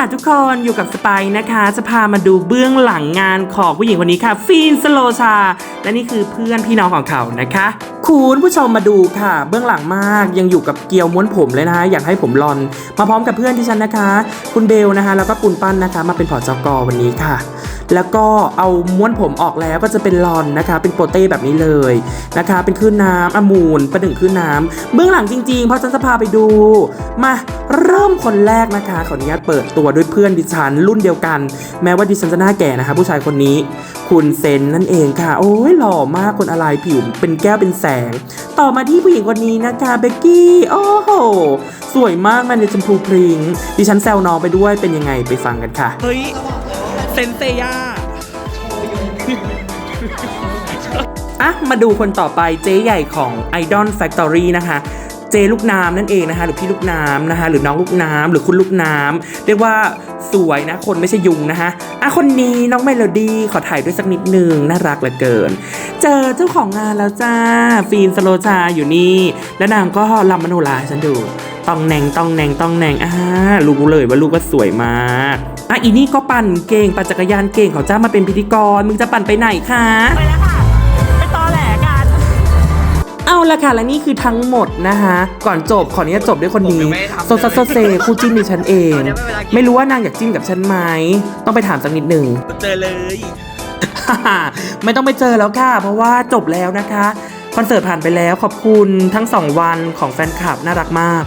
ค่ะทุกคนอยู่กับสไปนะคะ จะพามาดูเบื้องหลังงานของผู้หญิงคนนี้ค่ะ ฟีนสโลชา และนี่คือเพื่อนพี่น้องของเขานะคะคุณผู้ชมมาดูค่ะ เบื้องหลังมากยังอยู่กับเกลียวม้วนผมเลยนะคะอยากให้ผมรอน มาพร้อมกับเพื่อนที่ฉันนะคะ คุณเบลนะคะ แล้วก็ปุนปั้นนะคะ มาเป็นผอจกวันนี้ค่ะ แล้วก็เอาม้วนผมออกแล้วก็จะเป็นลอนนะคะ เป็นโปเต้แบบนี้เลยนะคะ เป็นคลื่นน้ำอมูลประดึงคลื่นน้ำเบื้องหลังจริงๆ เพราะฉันจะพาไปดู มาเริ่มคนแรกนะคะขออนุญาตเปิดตัวด้วยเพื่อนดิฉันรุ่นเดียวกัน แม้ว่าดิฉันจะหน้าแก่นะคะ ผู้ชายคนนี้คุณเซนนั่นเองค่ะ โอ้ยหล่อมากคนอะไรผิวเป็นแก้วเป็นแสง ต่อมาที่ผู้หญิงคนนี้นะคะเบกกี้โอ้โหสวยมากมันในชมพูพริง้งดิฉันแซวน้องไปด้วยเป็นยังไงไปฟังกันค่ะเฮ้ย เซนเซย่าอะ มาดูคนต่อไปเจ๊ใหญ่ของ Idol Factory นะคะ เจลูกน้ำนั่นเองนะคะ หรือพี่ลูกน้ำนะคะ หรือน้องลูกน้ำหรือคุณลูกน้ำเรียกว่าสวยนะ คนไม่ใช่ยุงนะคะอะคนนี้น้องเมโลดี้ขอถ่ายด้วยสักนิดนึง น่ารักเหลือเกิน เจอเจ้าของงานแล้วจ้า ฟีนสโลชาอยู่นี่ แล้วนางก็ลำมโนราให้ฉันดู ต้องแนงต้องแนงต้องแนงอ่ารู้เลยว่าลูกก็สวยมากอะอีนี่ก็ปั่นเก่งปั่นจักรยานเก่งเขาจ้างมาเป็นพิธีกรมึงจะปั่นไปไหนคะไปแล้วค่ะไปตอแหลกันเอาละค่ะและนี่คือทั้งหมดนะคะก่อนจบขออนุญาตจบด้วยคนนี้ผมยังไม่ได้ทำเลยโซซัสโซเซคู่จิ้นดิฉันเองเดี๋ยวไม่เป็นไรไม่รู้ว่านางอยากจิ้นกับฉันไหมต้องไปถามสักนิดหนึ่งเจอเลยไม่ต้องไปเจอแล้วค่ะ เพราะว่าจบแล้วนะคะ คอนเสิร์ตผ่านไปแล้วขอบคุณทั้ง 2 วันของแฟนคลับน่ารักมาก